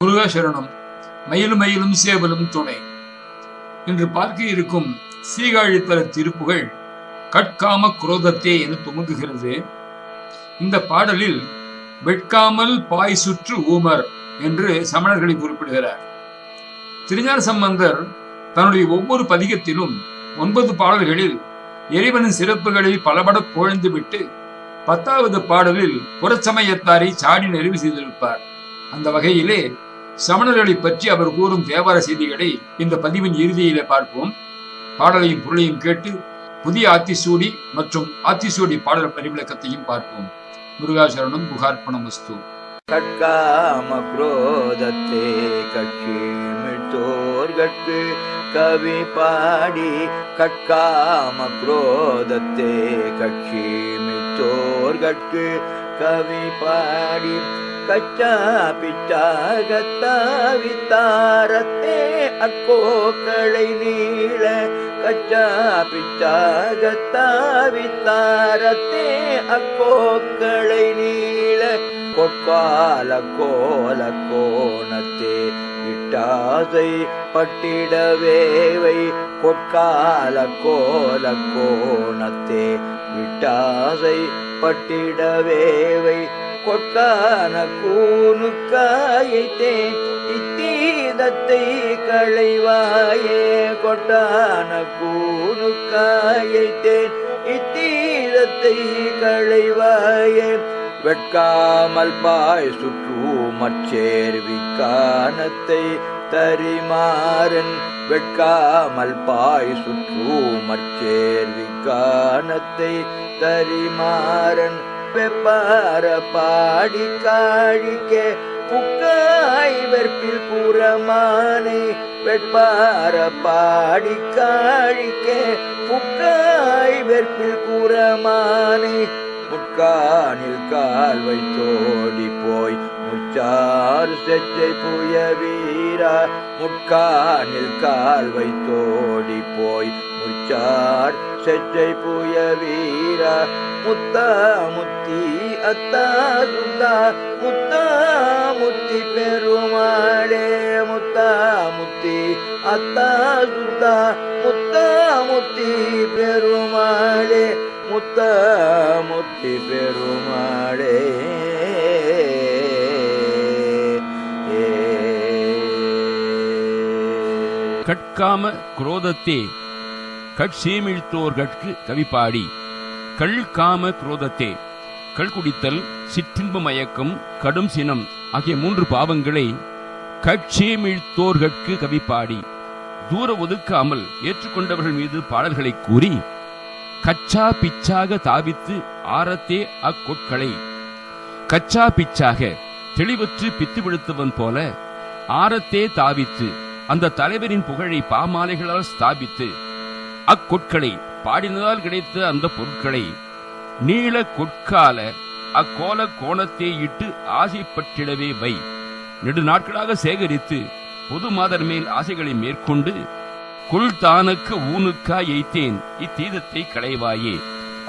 முருகாசரணம். மயிலும் மயிலும் சேவலும் துணை. இன்று பார்க்க இருக்கும் சீகாழித்தல திருப்புகள் கட்காம குரோதத்தே என துவங்குகிறது. இந்த பாடலில் வெட்காமல் பாய் சுற்று ஊமர் என்று சமணர்களை குறிப்பிடுகிறார். திருஞான சம்பந்தர் தன்னுடைய ஒவ்வொரு பதிகத்திலும் ஒன்பது பாடல்களில் இறைவனின் சிறப்புகளை பலபட புகழ்ந்து விட்டு பத்தாவது பாடலில் புறச்சமயத்தாரை சாடி நிறைவு செய்திருப்பார். அந்த வகையிலே சமணர்களை பற்றி அவர் கூறும் தேவார செய்திகளை இந்த பதிவின் இறுதியிலே பார்ப்போம். பாடலையும் பொருளையும் கேட்டு புதிய ஆத்திசூடி மற்றும் ஆத்திசூடி பாடல் பரிவிளக்கத்தையும் பார்ப்போம். முருகாசரணம் புகார்ப்பணம் வஸ்து கட்காம குரோதத்தே கட்சிமிழ்த்தோர்கட்கு கவி பாடி கட்காம குரோதத்தே கட்சிமிழ்த்தோர்கட்கு கவி பாடி கச்சா பிச்சாகத்தாவித்தாரத்தே அக்கோக்களை நீள கச்சா பிச்சாகத்தாவித்தாரத்தே அக்கோக்களை நீள கொட்பால கோல கோணத்தே இட்டாசை பட்டிடவேவை கொட்கால கோல கோணத்தே விட்டாசை பட்டிடவேவை கொட்கான கூனுக்காயித்தே இத்தீதத்தை களைவாயே. கொட்டான கூனுக்காயித்தேன் இத்தீதத்தை களைவாயே. வெட்காமல் பாய் சுற்றூமற் சேர்விக்கானத்தை தரிமாறன். வெட்காமல் பாய் சுற்றூமற் சேர்விக்கானத்தை தரிமாறன். வெப்பார பாடி காழிக்கே புக்காய் வெற்பில் புறமானை வெட்பார பாடி காழிக்கே புக்காய் வெற்பில் புறமானை. முட்கானில் கால் வைத்தோடி போய் முச்சார் செச்சை புய வீரா. முட்கானில் கால் வைத்தோடி போய் முச்சார் செச்சை புய வீரா முத்தா முத்தி அத்தா சுந்தா முத்தா முத்தி பெருமாளே முத்தா முத்தி அத்தா சுந்தா முத்தா முத்தி பெருமாளே முத்தா முத்தி பெருமாளே. கட்காம குரோதத்தே கட்சேமிழ்த்தோர்கட்கு கவிப்பாடி கள்காம குரோதத்தே கள் குடித்தல் சிற்றின்ப மயக்கம் கடும் சினம் ஆகிய மூன்று பாவங்களை கட்சேமிழ்த்தோர்கட்கு கவிப்பாடி தூர ஒதுக்காமல் ஏற்றுக்கொண்டவர்கள் மீது பாடல்களை கூறி கச்சா பிச்சாக தாவித்து ஆரத்தே அக்கொட்களை கச்சா பிச்சாக தெளிவற்று பித்து விழுத்தவன் போல ஆரத்தே தாவித்து அந்த தலைவரின் புகழை பாமாலைகளால் ஸ்தாபித்து அக்கொட்களை பாடினதால் கிடைத்த அந்த பொருட்களை நீள கொற்கால அக்கோல கோணத்தை இட்டு ஆசைப்பட்டிடவே வை. நெடு நாட்களாக சேகரித்து பொது மாதர் மேல் ஆசைகளை மேற்கொண்டு குள்தானுக்கு ஊனுக்கா எய்த்தேன். இத்தீதத்தை களைவாயே.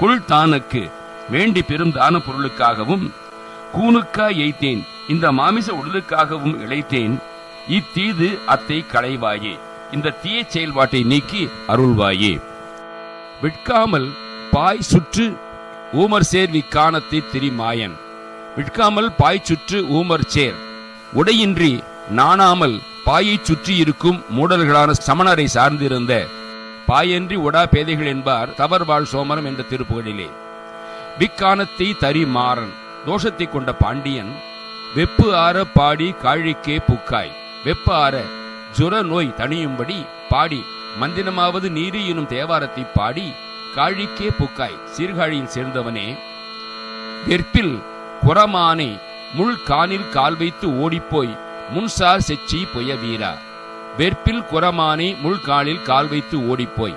குள்தானுக்கு வேண்டி பெரும் தான பொருளுக்காகவும் கூனுக்கா எய்த்தேன். இந்த மாமிச உடலுக்காகவும் இழைத்தேன் இத்தீது அத்தை களைவாயே. இந்த தீய செயல்பாட்டை நீக்கி அருள்வாயே. விட்காமல் பாய் சுற்று ஊமர் சேர் விக்கானத்தை திரிமாயன் விட்காமல் பாய் சுற்று ஊமர் சேர். உடையின்றி நாணாமல் பாயை சுற்றி இருக்கும் மூடல்களான சமணரை சார்ந்திருந்த பாயன்றி உடா பேதைகள் என்பார் தவறுவாழ் சோமரம் என்ற திருப்புகளிலே விக்கானத்தை தரி மாறன் தோஷத்தை கொண்ட பாண்டியன் வெப்பு ஆற பாடி காழிக்கே புக்காய் வெப்ப ஆற ஜுர நோய் தணியும்படி பாடி மந்தினமாவது நீரு எனும் தேவாரத்தை பாடி காழிக்கே புக்காய் சீர்காழியில் சேர்ந்தவனே. வெற்பில் குரமானை முள் கானில் கால் வைத்து ஓடிப்போய் முன்சார் செச்சி பொய வீரா. வெற்பில் குரமானை முள்காலில் கால் வைத்து ஓடிப்போய்.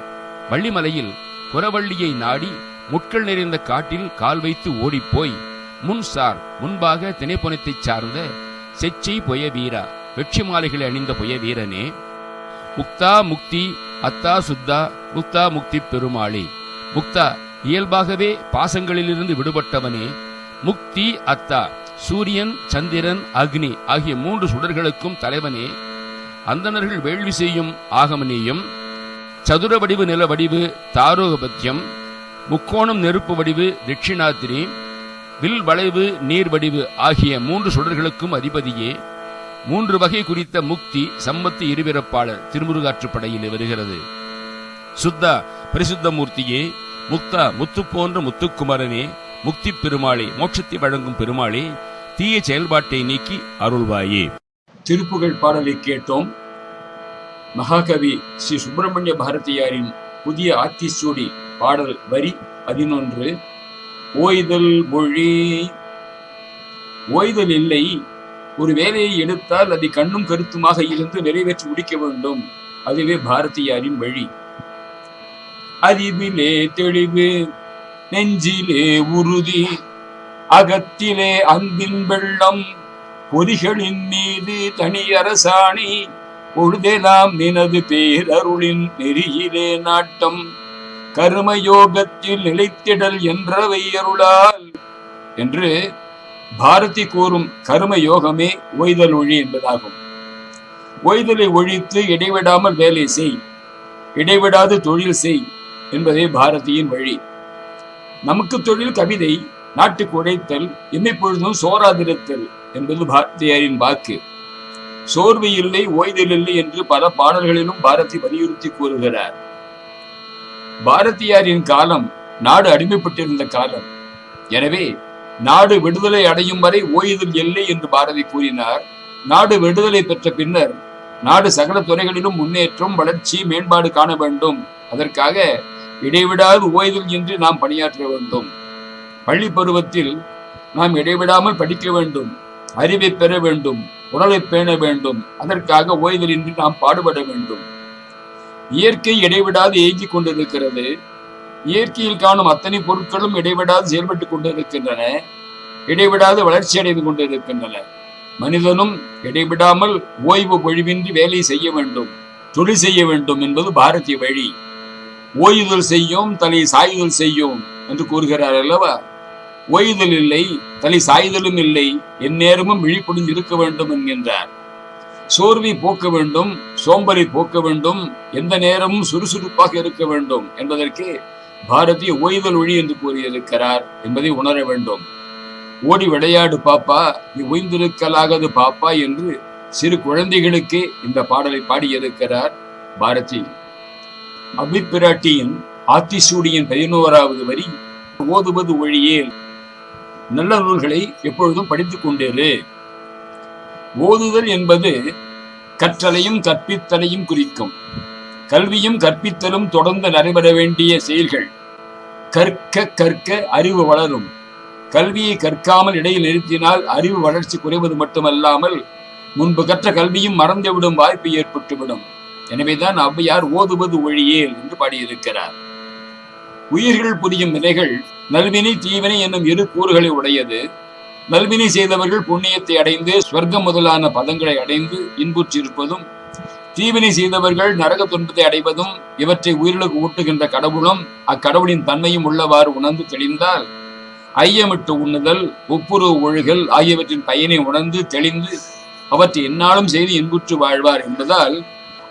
வள்ளிமலையில் குரவள்ளியை நாடி முட்கள் நிறைந்த காட்டில் கால் வைத்து ஓடிப்போய் முன்சார் முன்பாக திணைப்புணத்தைச் சார்ந்த செச்சை பொய வீரா. வெற்றி மாலைகளை அணிந்த புய வீரனே முக்தா முக்தி அத்தா சுத்தா முக்தா முக்தி பெருமாளே. முக்தா இயல்பாகவே பாசங்களிலிருந்து விடுபட்டவனே. முக்தி அத்தா சூரியன் சந்திரன் அக்னி ஆகிய மூன்று சுடர்களுக்கும் தலைவனே. அந்தணர்கள் வேள்வி செய்யும் ஆகமனேயும் சதுர வடிவு நில வடிவு தாரோகபத்தியம் முக்கோணம் நெருப்பு வடிவு தட்சிணாத்திரி வில் வளைவு நீர் வடிவு ஆகிய மூன்று சுடர்களுக்கும் அதிபதியே. மூன்று வகை குறித்த முக்தி சம்மத்து இருபிறப்பாளர் திருமுருகாற்றுப்படையில் வருகிறது. சுத்தா பரிசுத்த மூர்த்தியே முக்தா முத்து போன்ற முத்துக்குமரனே முக்தி பெருமாளே மோட்சத்தை வழங்கும் பெருமாளே தீய செயல்பாட்டை நீக்கி அருள்வாயே. திருப்புகழ் பாடலை கேட்டோம். மகாகவி ஸ்ரீ சுப்பிரமணிய பாரதியாரின் புதிய ஆத்திச்சூடி பாடல் வரி பதினொன்று. ஓய்தல் மொழி ஓய்தல் இல்லை ஒரு வேலையை எடுத்தால் அதை கண்ணும் கருத்துமாக இருந்து நிறைவேற்றி முடிக்க வேண்டும். அதுவே பாரதியாரின் வழி. அறிவிலே தெளிவு நெஞ்சிலே உறுதி அகத்திலே அன்பின் வெள்ளம் பொறிகளின் மீது தனி அரசாணி பொழுதெல்லாம் நினது பேரருளின் நெறியிலே நாட்டம். கர்மயோகத்தில் நிலைத்திடல் என்றவை அருளால் என்று பாரதி கூறும் கர்ம யோகமே ஓய்தல் ஒழி என்பதாகும். ஓய்தலை ஒழித்து இடைவிடாமல் வேலை செய் இடைவிடாது தொழில் செய் என்பதே பாரதியின் வழி. நமக்கு தொழில் கவிதை நாட்டுக்கு உழைத்தல் எம்மைப்பொழுதும் சோராதிருத்தல் என்பது பாரதியாரின் வாக்கு. சோர்வு இல்லை ஓய்தல் இல்லை என்று பல பாடல்களிலும் பாரதி வலியுறுத்தி கூறுகிறார். பாரதியாரின் காலம் நாடு அடிமைப்பட்டிருந்த காலம். எனவே நாடு விடுதலை அடையும் வரை ஓய்தல் இல்லை என்று பாரதி கூறினார். நாடு விடுதலை பெற்ற பின்னர் நாடு சகல துறைகளிலும் முன்னேற்றம் வளர்ச்சி மேம்பாடு காண வேண்டும். அதற்காக இடைவிடாது ஓய்தல் என்று நாம் பணியாற்ற வேண்டும். பள்ளி பருவத்தில் நாம் இடைவிடாமல் படிக்க வேண்டும். அறிவை பெற வேண்டும். உடலை பேண வேண்டும். அதற்காக ஓய்தலின்றி நாம் பாடுபட வேண்டும். இயற்கை இடைவிடாது இயங்கிக் கொண்டிருக்கிறது. இயற்கையில் காணும் அத்தனை பொருட்களும் இடைவிடாது செயல்பட்டுக் கொண்டிருக்கின்றன இடைவிடாது வளர்ச்சி அடைந்து கொண்டிருக்கின்றன. மனிதனும் இடைவிடாமல் ஓய்வு பொழிவின்றி வேலை செய்ய வேண்டும் தொழில் செய்ய வேண்டும் என்பது பாரதிய வழி. ஓய்தல் செய்யும் தலை சாய்தல் செய்யும் என்று கூறுகிறார் அல்லவா? ஓய்தல் இல்லை தலை சாய்தலும் இல்லை எந்நேரமும் விழிப்புடன் இருக்க வேண்டும் என்கின்றார். சோர்வை போக்க வேண்டும் சோம்பலை போக்க வேண்டும் எந்த நேரமும் சுறுசுறுப்பாக இருக்க வேண்டும் என்பதற்கு பாரதி ஓய்தல் ஒழி என்று கூறியிருக்கிறார் என்பதை உணர வேண்டும். ஓடி விளையாடு பாப்பா நீ ஓய்ந்திருக்கலாகது பாப்பா என்று சிறு குழந்தைகளுக்கே இந்த பாடலை பாடியிருக்கிறார் பாரதி. அபிப்பிராட்டியின் ஆத்திசூடியின் பதினோராவது வரி ஓதுவது ஒழியே. நல்ல நூல்களை எப்பொழுதும் படித்துக் கொண்டேரு. ஓதுதல் என்பது கற்றலையும் கற்பித்தலையும் குறிக்கும். கல்வியும் கற்பித்தலும் தொடர்ந்து நடைபெற வேண்டிய செயல்கள். கற்க கற்க அறிவு வளரும். கல்வியை கற்காமல் இடையில் நிறுத்தினால் அறிவு வளர்ச்சி குறைவது மட்டுமல்லாமல் முன்பு கற்ற கல்வியும் மறந்துவிடும் வாய்ப்பு ஏற்பட்டுவிடும். எனவேதான் ஔவையார் ஓதுவது ஒழியேல் என்று பாடியிருக்கிறார். உயிர்கள் புரியும் வினைகள் நல்வினை தீவினை என்னும் இரு கூறுகளை உடையது. நல்வினை செய்தவர்கள் புண்ணியத்தை அடைந்து ஸ்வர்க்கம் முதலான பதங்களை அடைந்து இன்புற்றிருப்பதும் தீவினை செய்தவர்கள் நரக துன்பத்தை அடைவதும் இவற்றை உயிர்களுக்கு ஊட்டுகின்ற கடவுளும் அக்கடவுளின் தன்மையும் உள்ளவாறு உணர்ந்து தெளிந்தால் ஐயமிட்டு உண்ணுதல் ஒப்புரவு ஒழுகல் ஆகியவற்றின் பயனை உணர்ந்து தெளிந்து அவற்றை என்னாலும் செய்து இன்புற்று வாழ்வார் என்பதால்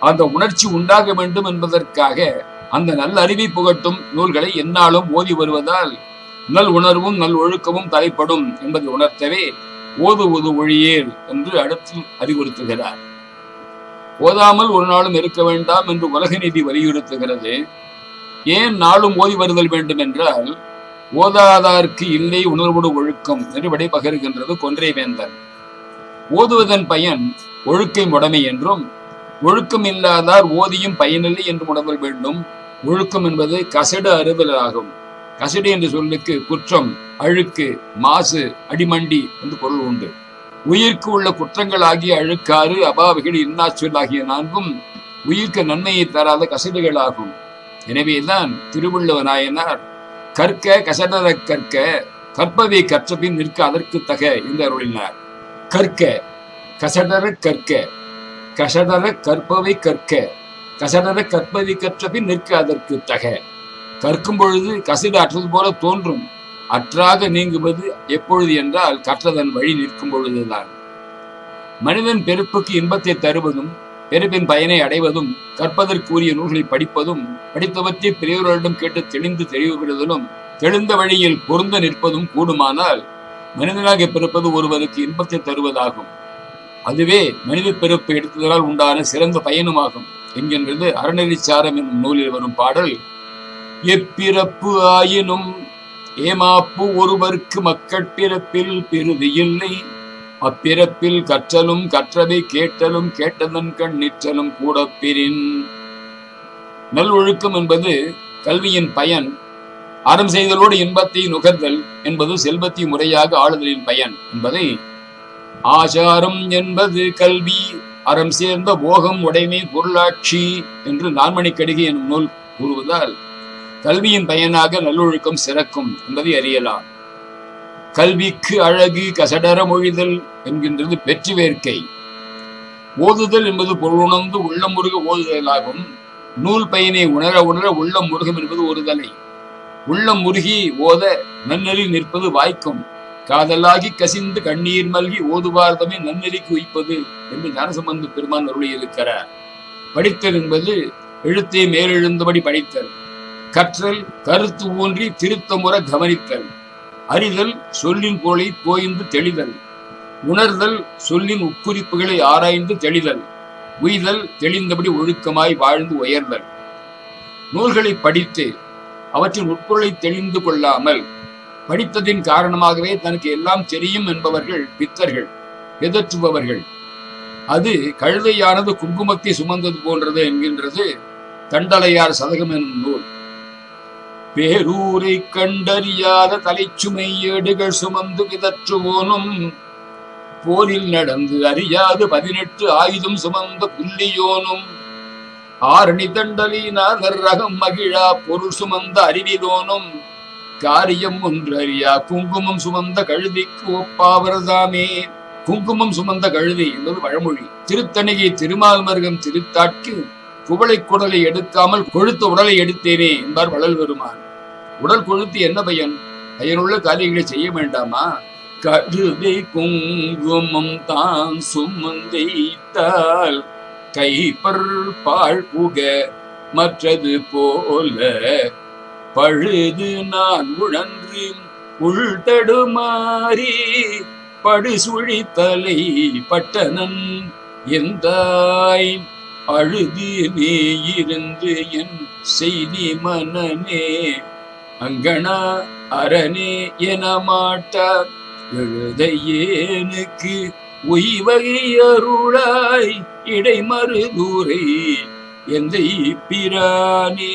அந்த உணர்ச்சி உண்டாக வேண்டும் என்பதற்காக அந்த நல்ல அறிவை புகட்டும் நூல்களை என்னாலும் ஓதி வருவதால் நல் உணர்வும் நல் ஒழுக்கமும் தலைப்படும் என்பதை உணர்த்தவே ஓது ஓது ஒழியேல் என்று அடுத்து அறிவுறுத்துகிறார். ஓதாமல் ஒரு நாளும் இருக்க வேண்டாம் என்று உலக நீதி வலியுறுத்துகிறது. ஏன் நாளும் ஓதி வருதல் வேண்டும் என்றால் ஓதாதார்க்கு இல்லை உணர்வோடு ஒழுக்கம் என்று விடை பகிர்கின்றது கொன்றை வேந்தன் ஓதுவதன் பயன் ஒழுக்கை முடமை என்றும் ஒழுக்கம் இல்லாதார் ஓதியும் பயனில்லை என்று உணர்தல் வேண்டும். ஒழுக்கம் என்பது கசடு அறுதல் ஆகும். கசடு என்ற சொல்லுக்கு குற்றம் அழுக்கு மாசு அடிமண்டி என்று பொருள் உண்டு. உயிர்க்கு உள்ள குற்றங்கள் ஆகிய அழுக்காறு அபாவிகள் இன்னாச்சொல் ஆகிய நான்கும் உயிர்க்கு நன்மையை தராத கசடுகளாகும். எனவேதான் திருவள்ளுவ நாயனார் கற்க கசடர கற்க கற்பவை கற்றபின் நிற்க அதற்கு தக என்று அருளினார். கற்க கசடர கற்க கசடர கற்பவை கற்க கசடர கற்பவை கற்றபின் நிற்க அதற்கு தக. கற்கும் பொழுது கசிடு அற்றது போல தோன்றும். அற்றாக நீங்குவது எப்பொழுது என்றால் கற்றதன் வழி நிற்கும் பொழுதுதான். மனிதன் பெருப்புக்கு இன்பத்தை தருவதும் பெருப்பின் பயனை அடைவதும் கற்பதற்குரிய நூல்களை படிப்பதும் படித்தவற்றை பெரியவர்களிடம் கேட்டு தெளிந்து தெளிவு பெறுதலும் தெளிந்த வழியில் பொருந்த நிற்பதும் கூடுமானால் மனிதனாக பிறப்பது ஒருவருக்கு இன்பத்தை தருவதாகும். அதுவே மனித பிறப்பு எடுத்ததால் உண்டான சிறந்த பயனுமாகும் என்கின்றது அறநெறிச்சாரம் என்னும் நூலில் வரும் பாடல். எப்பிறப்பு ஆயினும் ஏமாப்பு ஒருவர்க்கு மக்கட் பிறப்பில் பிரிது இல்லை. அப்பிறப்பில் கற்றலும் கற்றவை கேட்டலும் கேட்டதன் கண் நிற்றலும் கூட பிரின். நல்லொழுக்கம் என்பது கல்வியின் பயன். அறம் செய்தலோடு இன்பத்தை நுகர்தல் என்பது செல்வத்தை முறையாக ஆளுதலின் பயன் என்பதை. ஆசாரம் என்பது கல்வி அறம் சேர்ந்த போகம் உடைமை பொருளாட்சி என்று நான்மணிக்கடிகை எனும் நூல் கூறுவதால் கல்வியின் பயனாக நல்லொழுக்கம் சிறக்கும் என்பதை அறியலாம். கல்விக்கு அழகு கசடர மொழிதல் என்கின்றது வெற்றி வேர்க்கை. ஓதுதல் என்பது பொருளுணர்ந்து உள்ளம் முருக ஓதுதலாகும். நூல் பயனை உணர உணர உள்ளம் முருகம் என்பது ஒருதலை உள்ளம் முருகி ஓத நன்னெறி நிற்பது வாய்க்கும். காதலாகி கசிந்து கண்ணீர் மல்கி ஓதுவார்தமே நன்னெறிக்கு உய்ப்பது என்று ஞானசம்பந்த பெருமான் அருளியிருக்கிறார் படித்தல் என்பது எழுத்தை மேலெழுந்தபடி படித்தல். கற்றல் கருத்து ஊன்றி திருத்தமுற கவனித்தல். அறிதல் சொல்லின் போலை போய்ந்து தெளிதல். உணர்தல் சொல்லின் உட்குறிப்புகளை ஆராய்ந்து தெளிதல். உய்தல் தெளிந்தபடி ஒழுக்கமாய் வாழ்ந்து உயர்தல். நூல்களை படித்து அவற்றின் உட்பொருளை தெளிந்து கொள்ளாமல் படித்ததின் காரணமாகவே தனக்கு எல்லாம் தெரியும் என்பவர்கள் பித்தர்கள் எதற்றுபவர்கள்? அது கழுதையானது குங்குமத்தை சுமந்தது போன்றது என்கின்றது தண்டலையார் சதகம் என்னும் நூல். பேரூரை கண்டறியாத தலைச்சுமை ஏடுகள் சுமந்து விதற்றுவோனும் போரில் நடந்து அறியாது பதினெட்டு ஆயுதம் சுமந்த புள்ளியோனும் ஆரணி தண்டலினார் ரகம் மகிழா பொருள் சுமந்த அறிவிதோனும் காரியம் ஒன்றறியா குங்குமம் சுமந்த கழுதிக்கு ஒப்பாவர்தாமே. குங்குமம் சுமந்த கழுதி என்பது வழமொழி. திருத்தணிகை திருமால் மருகம் திருத்தாட்கு குவளை குடலை எடுக்காமல் கொழுத்த உடலை எடுத்தேனே என்பார் வளல் பெருமான் உடல் கொழுத்து என்ன பயன்? பயனுள்ள காரியங்களை செய்ய வேண்டாமா? கழுதை குங்குமம் தான் சுமந்தைத்தால் கைப்பர் பாழ் புக மற்றது போல பழுது நான் உழன்று உள்தடுமாறி படுசுழி படுசுழித்தலை பட்டனன் எந்தாய் அழுது இருந்து என் செய்தி மனநே அங்கனா அரணே என மாட்டார். எழுதையேனுக்கு உய்வகை அருளாய் இடைமருதூரை எந்தை பிரானே.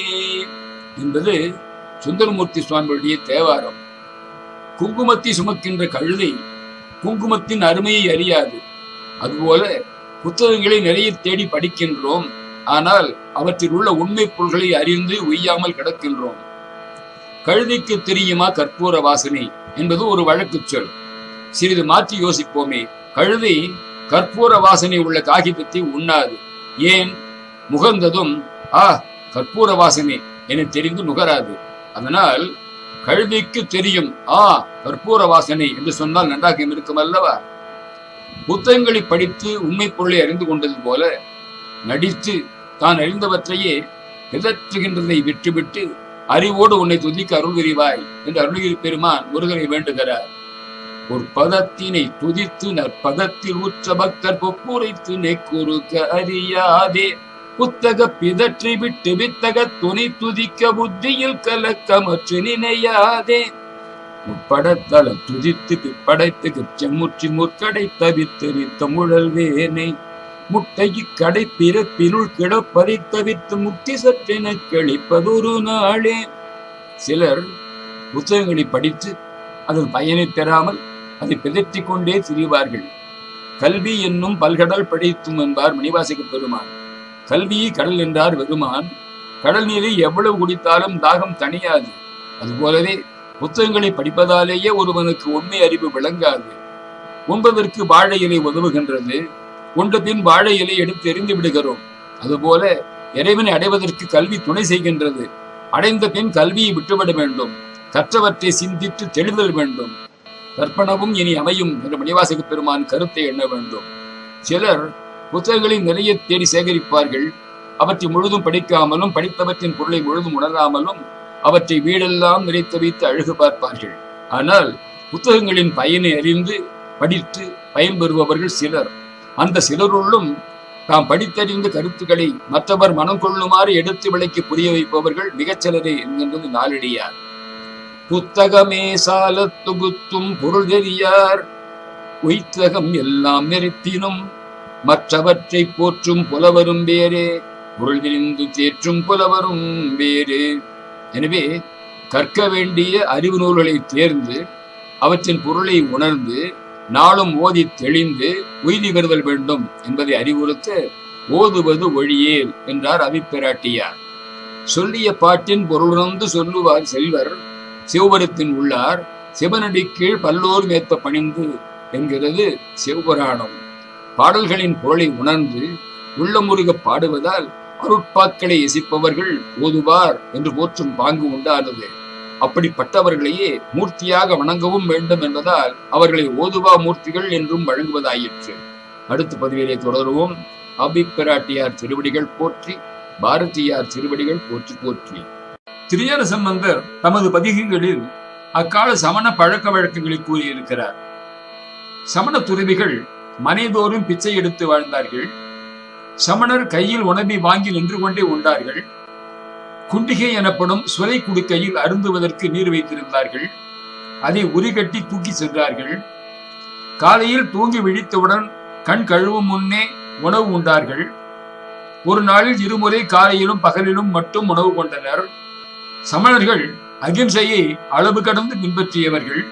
என்பது சுந்தரமூர்த்தி சுவாமியுடைய தேவாரம். குங்குமத்தை சுமக்கின்ற கழுதை குங்குமத்தின் அருமையை அறியாது. அதுபோல புத்தகங்களை நிறைய தேடி படிக்கின்றோம். ஆனால் அவற்றில் உள்ள உண்மை பொருள்களை அறிந்து உய்யாமல் கிடக்கின்றோம். கழுதிக்கு தெரியுமா கற்பூர வாசனை என்பது ஒரு வழக்கு சொல். சிறிது மாற்றி யோசிப்போமே. கழுதை கற்பூர வாசனை உள்ள காகிதத்தை உண்ணாது. ஏன்? முகர்ந்ததும் ஆ கற்பூர வாசனை என தெரிந்து நுகராது. அதனால் கழுதைக்கு தெரியும் ஆ கற்பூர வாசனை என்று சொன்னால் நன்றாக இருக்கும் அல்லவா? புத்தகங்களை படித்து உண்மை பொருளை அறிந்து கொண்டது போல நடித்து தான் அறிந்தவற்றையே எதற்றுகின்றதை விட்டுவிட்டு அறிவோடு உன்னை துதிக்க அருள் விரிவாய் என்று அருள்கிரி பெருமான் முருகனை வேண்டுகிறார். ஒரு பதத்தினை துதித்து நற்பதத்தில் உற்ற பக்தர் பொப்புரைத்து நெக்குறுக்க அறியாதே. புத்தக பிதற்றி விட்டு வித்தக துணை துதிக்க புத்தியில் கலக்கமற்று நினையாதே. உட்படத்தள துதித்து படைத்து செம்முற்றி முற்கடை தவித்து நித்த முழல் வேனை. முட்டைக்கு கடை பிறப்பினுள் கிடப்பதை தவித்து முக்தி சற்றென கழிப்பதொரு நாளே. சிலர் புத்தகங்களை படித்து அதன் பயனை பெறாமல் அதை பிதற்றி கொண்டே திரிவார்கள். கல்வி என்னும் பல்கடல் படித்தும் என்பார் மணிவாசிக்கு பெருமான். கல்வியை கடல் என்றார் பெருமான் கடல் நீரை எவ்வளவு குடித்தாலும் தாகம் தணியாது. அதுபோலவே புத்தகங்களை படிப்பதாலேயே ஒருவனுக்கு உண்மை அறிவு விளங்காது. உண்பதற்கு வாழை இலை உதவுகின்றது. உண்ட பின் வாழை இலை எடுத்து எறிந்து விடுகிறோம். அதுபோல இறைவனை அடைவதற்கு கல்வி துணை செய்கின்றது. அடைந்த பின் கல்வியை விட்டுவிட வேண்டும். கற்றவற்றை சிந்தித்து தெளிதல் வேண்டும். கற்பனவும் இனி அமையும் என்று மணிவாசக பெருமான் கருத்தை எண்ண வேண்டும். சிலர் புத்தகங்களை நிறைய தேடி சேகரிப்பார்கள். அவற்றை முழுதும் படிக்காமலும் படித்தவற்றின் பொருளை முழுதும் உணராமலும் அவற்றை வீடெல்லாம் நிறைத்து வைத்து அழகு பார்ப்பார்கள். ஆனால் புத்தகங்களின் பயனை அறிந்து படித்து பயன்பெறுபவர்கள் சிலர். அந்த சிலருள்ளும் தாம் படித்தறிந்த கருத்துக்களை மற்றவர் மனம் கொள்ளுமாறு எடுத்து விளக்கி புரிய வைப்பவர்கள் மிகச்சிலரே என்கின்றது நாளடியார். புத்தகமே சால தொகுத்தும் பொருள் தெரியார். உய்த்தகம் எல்லாம் நிறுத்தினும் மற்றவற்றை போற்றும் புலவரும் வேறே. பொருள் விரிந்து தேற்றும் புலவரும் வேறு. எனவே கற்க வேண்டிய அறிவு நூல்களை தேர்ந்து அவற்றின் பொருளை உணர்ந்து நாளும் ஓதி தெளிந்து உய்தி பெறுதல் வேண்டும் என்பதை அறிவுறுத்த ஓதுவது ஒழியே என்றார் அபிப்பிராட்டியார். சொல்லிய பாட்டின் பொருளுணர்ந்து சொல்லுவார் செல்வர் சிவபுரத்தின் உள்ளார் சிவனடி கீழ் பல்லோர் மேற்ப பணிந்து என்கிறது சிவபுராணம். பாடல்களின் பொருளை உணர்ந்து உள்ளமுருக பாடுவதால் அருட்பாக்களை எசிப்பவர்கள் ஓதுவார் என்று போற்றும் பாங்கு உண்டானது. அப்படிப்பட்டவர்களையே மூர்த்தியாக வணங்கவும் வேண்டும் என்பதால் அவர்களை ஓதுவா மூர்த்திகள் என்றும் வழங்குவதாயிற்று. அடுத்த பதிவிலே தொடருவோம். அபிப்பிராட்டியார் திருவடிகள் போற்றி பாரதியார் திருவடிகள் போற்றி போற்றி. திரியர சம்பந்தர் தமது பதிகங்களில் அக்கால சமண பழக்க வழக்கங்களை கூறியிருக்கிறார். சமண துறவிகள் மனைதோறும் பிச்சை எடுத்து வாழ்ந்தார்கள். சமணர் கையில் உணவி வாங்கி நின்று கொண்டே உண்டார்கள். குண்டிகை எனப்படும் சுரை குடுக்கையில் அருந்துவதற்கு நீர் வைத்திருந்தார்கள். அதை உரிகட்டி தூக்கி சென்றார்கள். காலையில் தூங்கி விழித்தவுடன் கண் கழுவும் முன்னே உணவு உண்டார்கள். ஒரு நாளில் இருமுறை காலையிலும் பகலிலும் மட்டும் உணவு கொண்டனர். சமணர்கள் அகிம்சையை அளவு கடந்து பின்பற்றியவர்கள்.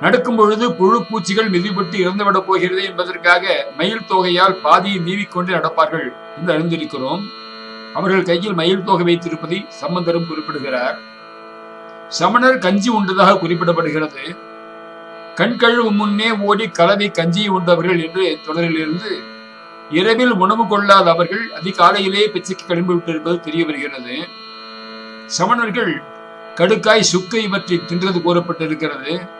நடக்கும் பொழுது புழு பூச்சிகள் மிதிப்பட்டு இறந்துவிடப் போகிறது என்பதற்காக மயில் தொகையால் பாதியை நீவிக்கொண்டு நடப்பார்கள் என்று அறிந்திருக்கிறோம். அவர்கள் கையில் மயில் தொகை வைத்திருப்பதை சம்பந்தரும் குறிப்பிடுகிறார். சமணர் கஞ்சி உண்டதாக குறிப்பிடப்படுகிறது. கண் முன்னே ஓடி கலவை கஞ்சியை உண்டவர்கள் என்று தொடரிலிருந்து இரவில் உணவு கொள்ளாத அவர்கள் அதிகாலையிலேயே பிச்சைக்கு கிளம்பி விட்டிருப்பது தெரிய வருகிறது. சமணர்கள் கடுக்காய் சுக்கு இவற்றை தின்றது கூறப்பட்டிருக்கிறது.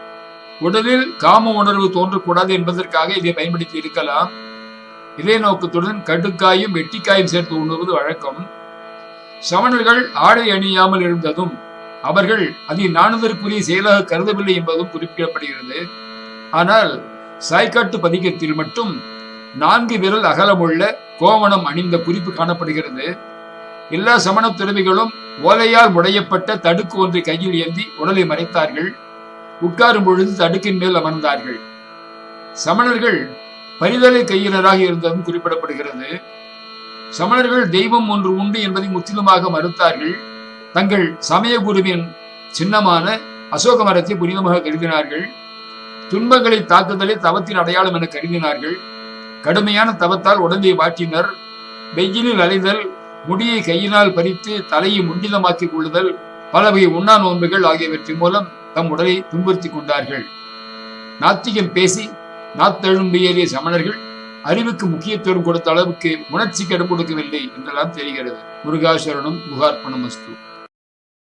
உடலில் காம உணர்வு தோன்றக்கூடாது என்பதற்காக இதை பயன்படுத்தி இருக்கலாம். இதே நோக்கத்துடன் கடுக்காயும் வெட்டிக்காயும் சேர்த்து உண்ணுவது வழக்கம். சமணர்கள் ஆடை அணியாமல் இருந்ததும் அவர்கள் அதை நாணுதற்குரிய செயலாக கருதவில்லை என்பதும் குறிப்பிடப்படுகிறது. ஆனால் சாய்க்காட்டு பதிகத்தில் மட்டும் நான்கு விரல் அகலமுள்ள கோவணம் அணிந்த குறிப்பு காணப்படுகிறது. எல்லா சமண துறவிகளும் ஓலையால் முடையப்பட்ட தடுக்கு ஒன்றை கையில் ஏந்தி உடலை மறைத்தார்கள். உட்காரும் பொழுது தடுக்கின் மேல் அமர்ந்தார்கள். சமணர்கள் பரிதலை கையினராக இருந்ததும் குறிப்பிடப்படுகிறது. சமணர்கள் தெய்வம் ஒன்று உண்டு என்பதை முற்றிலுமாக மறுத்தார்கள். தங்கள் சமய குருவின் சின்னமான அசோக மரத்தை புனிதமாக கருதினார்கள். துன்பங்களை தாக்குதலை தவத்தின் அடையாளம் என கருதினார்கள். கடுமையான தவத்தால் உடம்பை வாட்டினர் வெயிலில் அலைதல் முடியை கையினால் பறித்து தலையை முண்டிதமாக்கிக் கொள்ளுதல் பல வகை உண்ணா நோன்புகள் ஆகியவற்றின் மூலம் தம் உடலை துன்புறுத்திக் கொண்டார்கள். நாத்திகம் பேசி நாத்தெழும்பியறிய சமணர்கள் அறிவுக்கு முக்கியத்துவம் கொடுத்த அளவுக்கு உணர்ச்சிக்கு இடம் கொடுக்கவில்லை என்றெல்லாம் தெரிகிறது. முருகாசரணம் முகார்ப்பணம் அஸ்து.